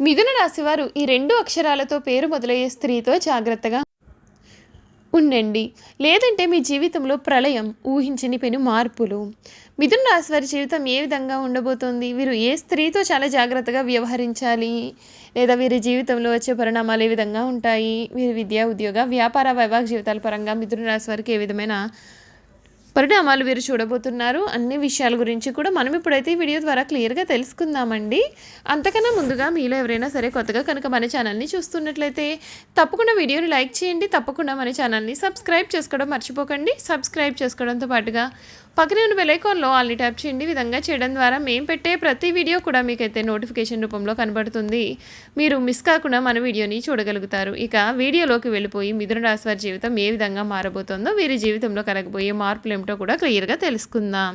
మిథున రాశివారు ఈ రెండు అక్షరాలతో పేరు మొదలయ్యే స్త్రీతో జాగ్రత్తగా ఉండండి. లేదంటే మీ జీవితంలో ప్రళయం ఊహించని పెను మార్పులు. మిథున రాశి వారి జీవితం ఏ విధంగా ఉండబోతోంది? వీరు ఏ స్త్రీతో చాలా జాగ్రత్తగా వ్యవహరించాలి? లేదా వీరి జీవితంలో వచ్చే పరిణామాలు ఏ విధంగా ఉంటాయి? వీరి విద్యా ఉద్యోగ వ్యాపార వైవాహిక జీవితాల పరంగా మిథున రాశి వారికి ఏ విధమైన పరిణామాలు వీరు చూడబోతున్నారు. అన్ని విషయాల గురించి కూడా మనం ఇప్పుడైతే ఈ వీడియో ద్వారా క్లియర్గా తెలుసుకుందామండి. అంతకన్నా ముందుగా మీలో ఎవరైనా సరే కొత్తగా కనుక మన ఛానల్ని చూస్తున్నట్లయితే తప్పకుండా వీడియోని లైక్ చేయండి. తప్పకుండా మన ఛానల్ని సబ్స్క్రైబ్ చేసుకోవడం మర్చిపోకండి. సబ్స్క్రైబ్ చేసుకోవడంతో పాటుగా పక్కనే ఉన్న బెలైకాన్లో ఆల్ని ట్యాప్ చేయండి విధంగా చేయడం ద్వారా మేము పెట్టే ప్రతి వీడియో కూడా మీకైతే నోటిఫికేషన్ రూపంలో కనబడుతుంది. మీరు మిస్ కాకుండా మన వీడియోని చూడగలుగుతారు. ఇక వీడియోలోకి వెళ్ళిపోయి మిథున రాశి వారి జీవితం ఏ విధంగా మారబోతోందో వీరి జీవితంలో కలగబోయే మార్పులు ఏమిటో కూడా క్లియర్గా తెలుసుకుందాం.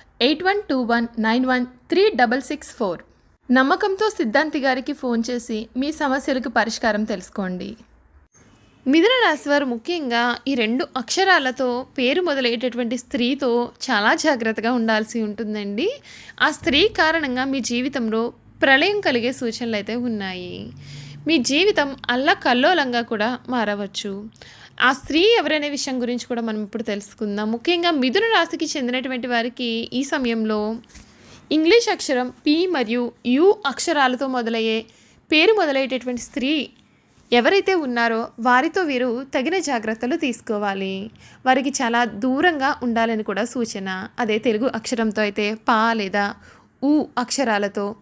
eight one two one nine one three double six four. నమ్మకంతో సిద్ధాంతి గారికి ఫోన్ చేసి మీ సమస్యలకు పరిష్కారం తెలుసుకోండి. మిథున రాశి వారు ముఖ్యంగా ఈ రెండు అక్షరాలతో పేరు మొదలయ్యేటటువంటి స్త్రీతో చాలా జాగ్రత్తగా ఉండాల్సి ఉంటుందండి. ఆ స్త్రీ కారణంగా మీ జీవితంలో ప్రళయం కలిగే సూచనలు అయితే ఉన్నాయి. మీ జీవితం అల్లకల్లోలంగా కూడా మారవచ్చు. ఆ స్త్రీ ఎవరనే విషయం గురించి కూడా మనం ఇప్పుడు తెలుసుకుందాం. ముఖ్యంగా మిథున రాశికి చెందినటువంటి వారికి ఈ సమయంలో ఇంగ్లీష్ అక్షరం పి మరియు యు అక్షరాలతో మొదలయ్యే పేరు మొదలయ్యేటటువంటి స్త్రీ ఎవరైతే ఉన్నారో వారితో వీరు తగిన జాగ్రత్తలు తీసుకోవాలి. వారికి చాలా దూరంగా ఉండాలని కూడా సూచన. అదే తెలుగు అక్షరంతో అయితే పా లేదా ఊ అక్షరాలతో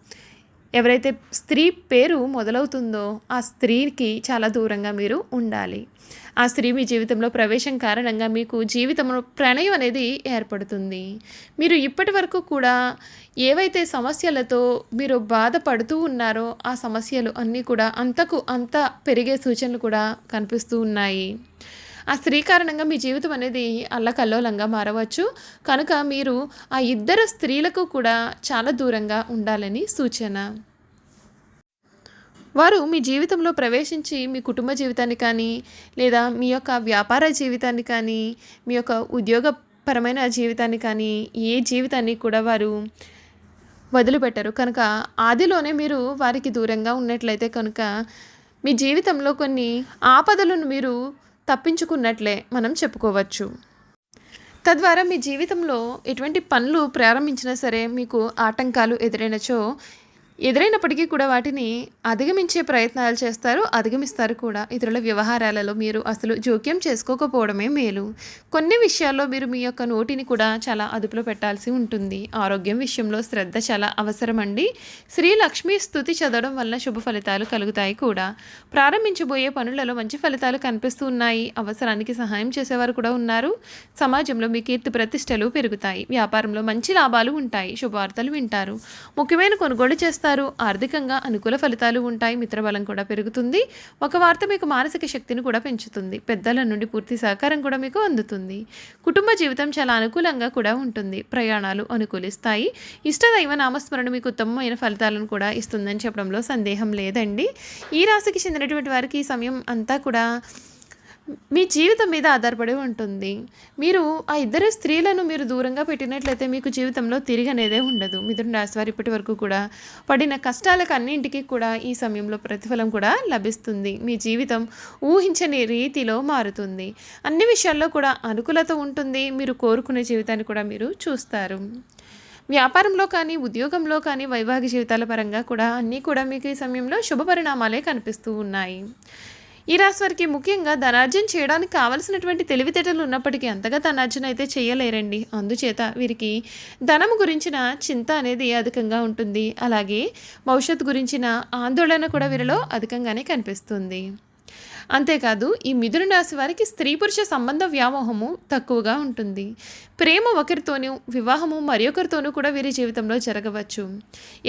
ఎవరైతే స్త్రీ పేరు మొదలవుతుందో ఆ స్త్రీకి చాలా దూరంగా మీరు ఉండాలి. ఆ స్త్రీ మీ జీవితంలో ప్రవేశం కారణంగా మీకు జీవితంలో ప్రణయం అనేది ఏర్పడుతుంది. మీరు ఇప్పటి వరకు కూడా ఏవైతే సమస్యలతో మీరు బాధపడుతూ ఉన్నారో ఆ సమస్యలు అన్నీ కూడా అంతకు అంత పెరిగే సూచనలు కూడా కనిపిస్తూ ఉన్నాయి. ఆ స్త్రీ కారణంగా మీ జీవితం అనేది అల్లకల్లోలంగా మారవచ్చు. కనుక మీరు ఆ ఇద్దరు స్త్రీలకు కూడా చాలా దూరంగా ఉండాలని సూచన. వారు మీ జీవితంలో ప్రవేశించి మీ కుటుంబ జీవితాన్ని కానీ లేదా మీ యొక్క వ్యాపార జీవితాన్ని కానీ మీ యొక్క ఉద్యోగపరమైన జీవితాన్ని కానీ ఏ జీవితాన్ని కూడా వారు వదిలిపెట్టరు. కనుక ఆదిలోనే మీరు వారికి దూరంగా ఉన్నట్లయితే కనుక మీ జీవితంలో కొన్ని ఆపదలను మీరు తప్పించుకున్నట్లే మనం చెప్పుకోవచ్చు. తద్వారా మీ జీవితంలో ఎటువంటి పనులు ప్రారంభించినా సరే మీకు ఆటంకాలు ఎదురైనచో ఎదురైనప్పటికీ కూడా వాటిని అధిగమించే ప్రయత్నాలు చేస్తారు అధిగమిస్తారు కూడా. ఇతరుల వ్యవహారాలలో మీరు అసలు జోక్యం చేసుకోకపోవడమే మేలు. కొన్ని విషయాల్లో మీరు మీ యొక్క నోటిని కూడా చాలా అదుపులో పెట్టాల్సి ఉంటుంది. ఆరోగ్యం విషయంలో శ్రద్ధ చాలా అవసరం అండి శ్రీ లక్ష్మీ స్థుతి చదవడం వల్ల శుభ ఫలితాలు కలుగుతాయి కూడా. ప్రారంభించబోయే పనులలో మంచి ఫలితాలు కనిపిస్తూ ఉన్నాయి. అవసరానికి సహాయం చేసేవారు కూడా ఉన్నారు. సమాజంలో మీ కీర్తి ప్రతిష్టలు పెరుగుతాయి. వ్యాపారంలో మంచి లాభాలు ఉంటాయి. శుభవార్తలు వింటారు. ముఖ్యమైన కొనుగోలు చేస్తారు. ఆర్థికంగా అనుకూల ఫలితాలు ఉంటాయి. మిత్రబలం కూడా పెరుగుతుంది. ఒక వార్త మీకు మానసిక శక్తిని కూడా పెంచుతుంది. పెద్దల నుండి పూర్తి సహకారం కూడా మీకు అందుతుంది. కుటుంబ జీవితం చాలా అనుకూలంగా కూడా ఉంటుంది. ప్రయాణాలు అనుకూలిస్తాయి. ఇష్టదైవ నామస్మరణ మీకు ఉత్తమమైన ఫలితాలను కూడా ఇస్తుందని చెప్పడంలో సందేహం లేదండి. ఈ రాశికి చెందినటువంటి వారికి ఈ సమయం అంతా కూడా మీ జీవితం మీద ఆధారపడి ఉంటుంది. మీరు ఆ ఇద్దరు స్త్రీలను మీరు దూరంగా పెట్టినట్లయితే మీకు జీవితంలో తిరిగి అనేదే ఉండదు. మిథున రాశి వారు ఇప్పటి వరకు కూడా పడిన కష్టాలకు అన్నింటికి కూడా ఈ సమయంలో ప్రతిఫలం కూడా లభిస్తుంది. మీ జీవితం ఊహించని రీతిలో మారుతుంది. అన్ని విషయాల్లో కూడా అనుకూలత ఉంటుంది. మీరు కోరుకునే జీవితాన్ని కూడా మీరు చూస్తారు. వ్యాపారంలో కానీ ఉద్యోగంలో కానీ వైవాహిక జీవితాల పరంగా కూడా అన్నీ కూడా మీకు ఈ సమయంలో శుభ పరిణామాలే కనిపిస్తూ ఉన్నాయి. ఈ రాశి వారికి ముఖ్యంగా ధనార్జన చేయడానికి కావలసినటువంటి తెలివితేటలు ఉన్నప్పటికీ అంతగా ధనార్జన అయితే చేయలేరండి. అందుచేత వీరికి ధనం గురించిన చింత అనేది అధికంగా ఉంటుంది. అలాగే భవిష్యత్తు గురించిన ఆందోళన కూడా వీరిలో అధికంగానే కనిపిస్తుంది. అంతేకాదు ఈ మిథున రాశి వారికి స్త్రీ పురుష సంబంధ వ్యామోహము తక్కువగా ఉంటుంది. ప్రేమ ఒకరితోనూ వివాహము మరొకరితోనూ కూడా వీరి జీవితంలో జరగవచ్చు.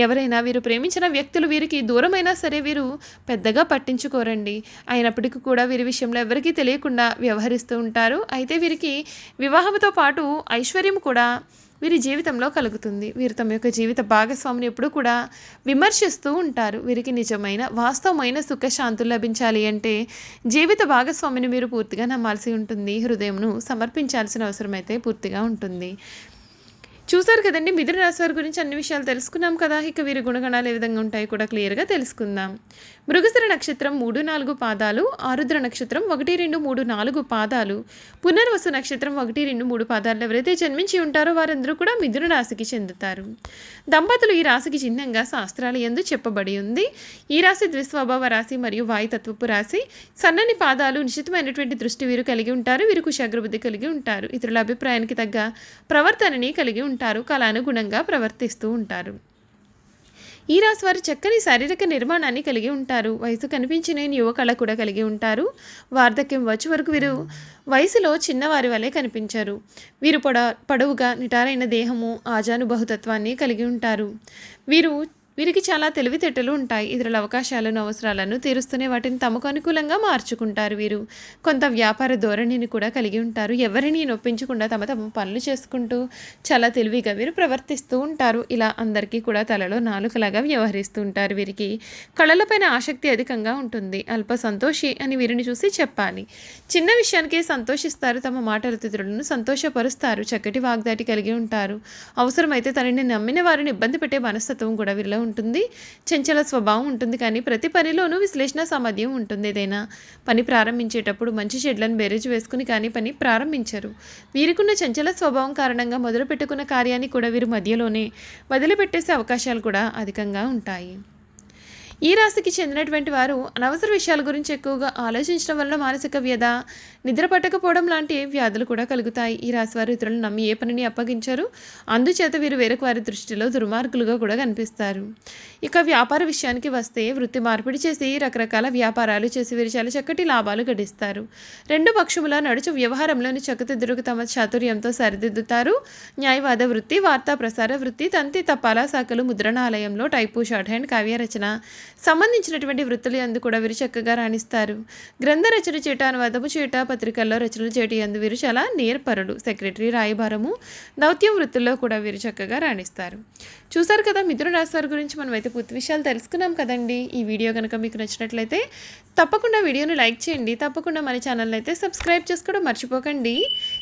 ఎవరైనా వీరు ప్రేమించిన వ్యక్తులు వీరికి దూరమైనా సరే వీరు పెద్దగా పట్టించుకోరండి. అయినప్పటికీ కూడా వీరి విషయంలో ఎవరికీ తెలియకుండా వ్యవహరిస్తూ ఉంటారు. అయితే వీరికి వివాహంతో పాటు ఐశ్వర్యం కూడా వీరి జీవితంలో కలుగుతుంది. వీరు తమ యొక్క జీవిత భాగస్వామిని ఎప్పుడూ కూడా విమర్శిస్తూ ఉంటారు. వీరికి నిజమైన వాస్తవమైన సుఖశాంతులు లభించాలి అంటే జీవిత భాగస్వామిని మీరు పూర్తిగా నమ్మాల్సి ఉంటుంది. హృదయంను సమర్పించాల్సిన అవసరం అయితే పూర్తిగా ఉంటుంది. చూసారు కదండి మిథున రాశి వారి గురించి అన్ని విషయాలు తెలుసుకున్నాం కదా. ఇక వీరి గుణగణాలు ఏ విధంగా ఉంటాయి కూడా క్లియర్గా తెలుసుకుందాం. మృగశిర నక్షత్రం మూడు నాలుగు పాదాలు ఆరుద్ర నక్షత్రం ఒకటి రెండు మూడు నాలుగు పాదాలు. పునర్వసు నక్షత్రం ఒకటి రెండు మూడు పాదాలు ఎవరైతే జన్మించి ఉంటారో వారందరూ కూడా మిథున రాశికి చెందుతారు. దంపతులు ఈ రాశికి చిహ్నంగా శాస్త్రాలు ఎందు చెప్పబడి ఉంది. ఈ రాశి ద్విస్వభావ రాశి మరియు వాయుతత్వపు రాశి. సన్నని పాదాలు నిశ్చితమైనటువంటి దృష్టి వీరు కలిగి ఉంటారు వీరు కుశాగ్రబుద్ధి కలిగి ఉంటారు. ఇతరుల అభిప్రాయానికి తగ్గ ప్రవర్తనని కలిగి ఉంటారు. కళానుగుణంగా ప్రవర్తిస్తూ ఉంటారు. ఈ రాశి వారు చక్కని శారీరక నిర్మాణాన్ని కలిగి ఉంటారు. వయసు కనిపించిన యువ కళ కూడా కలిగి ఉంటారు. వార్ధక్యం వచ్చే వరకు వీరు వయసులో చిన్నవారి వలె కనిపించారు. వీరు పొడ పొడవుగా నిటారైన దేహము ఆజానుబహుతత్వాన్ని కలిగి ఉంటారు. వీరు వీరికి చాలా తెలివితేటలు ఉంటాయి. ఇతరుల అవకాశాలను అవసరాలను తీరుస్తూనే వాటిని తమకు అనుకూలంగా మార్చుకుంటారు వీరు. కొంత వ్యాపార ధోరణిని కూడా కలిగి ఉంటారు. ఎవరిని నొప్పించకుండా తమ తమ పనులు చేసుకుంటూ చాలా తెలివిగా వీరు ప్రవర్తిస్తూ ఉంటారు. ఇలా అందరికీ కూడా తలలో నాలుకలాగా వ్యవహరిస్తూ ఉంటారు వీరికి. కళలపైన ఆసక్తి అధికంగా ఉంటుంది. అల్ప సంతోషి అని వీరిని చూసి చెప్పాలి. చిన్న విషయానికే సంతోషిస్తారు. తమ మాటల ఇతరులను సంతోషపరుస్తారు. చక్కటి వాగ్దాటి కలిగి ఉంటారు. అవసరమైతే తనని నమ్మిన వారిని ఇబ్బంది పెట్టే మనస్తత్వం కూడా వీరిలో ఉంటుంది చంచల స్వభావం ఉంటుంది కానీ ప్రతి పనిలోనూ విశ్లేషణ సామర్థ్యం ఉంటుంది ఏదైనా. పని ప్రారంభించేటప్పుడు మంచి చెడ్లను బేరేజ్ వేసుకుని కానీ పని ప్రారంభించరు. వీరికున్న చంచల స్వభావం కారణంగా మొదలుపెట్టుకున్న కార్యాన్ని కూడా వీరు మధ్యలోనే వదిలిపెట్టేసే అవకాశాలు కూడా అధికంగా ఉంటాయి. ఈ రాశికి చెందినటువంటి వారు అనవసర విషయాల గురించి ఎక్కువగా ఆలోచించడం వల్ల మానసిక వ్యధ నిద్ర పట్టకపోవడం లాంటి వ్యాధులు కూడా కలుగుతాయి. ఈ రాశి వారు ఇతరులను నమ్మి ఏ పనిని అప్పగించారు. అందుచేత వీరు వేరొక వారి దృష్టిలో దుర్మార్గులుగా కూడా కనిపిస్తారు. ఇక వ్యాపార విషయానికి వస్తే వృత్తి మార్పిడి చేసి రకరకాల వ్యాపారాలు చేసి వీరు చాలా చక్కటి లాభాలు గడిస్తారు. రెండు పక్షముల నడుచు వ్యవహారంలోని చక్కతిద్దరుకు తమ చాతుర్యంతో సరిదిద్దుతారు. న్యాయవాద వృత్తి వార్తా ప్రసార వృత్తి తంతి తపాలా శాఖలు ముద్రణాలయంలో టైపు షార్ట్ హ్యాండ్ కావ్యరచన సంబంధించినటువంటి వృత్తులు అందు కూడా వీరు చక్కగా రాణిస్తారు. గ్రంథ రచన చేట అనువాదము చేట పత్రికల్లో రచనలు చేటి అందు వీరు చాలా నేర్పరులు. సెక్రటరీ రాయబారము దౌత్యం వృత్తుల్లో కూడా వీరు చక్కగా రాణిస్తారు. చూసారు కదా మిథున రాశి వారి గురించి మనం అయితే పూర్తి విషయాలు తెలుసుకున్నాం కదండి. ఈ వీడియో కనుక మీకు నచ్చినట్లయితే తప్పకుండా వీడియోని లైక్ చేయండి. తప్పకుండా మన ఛానల్ని అయితే సబ్స్క్రైబ్ చేసుకోవడం మర్చిపోకండి.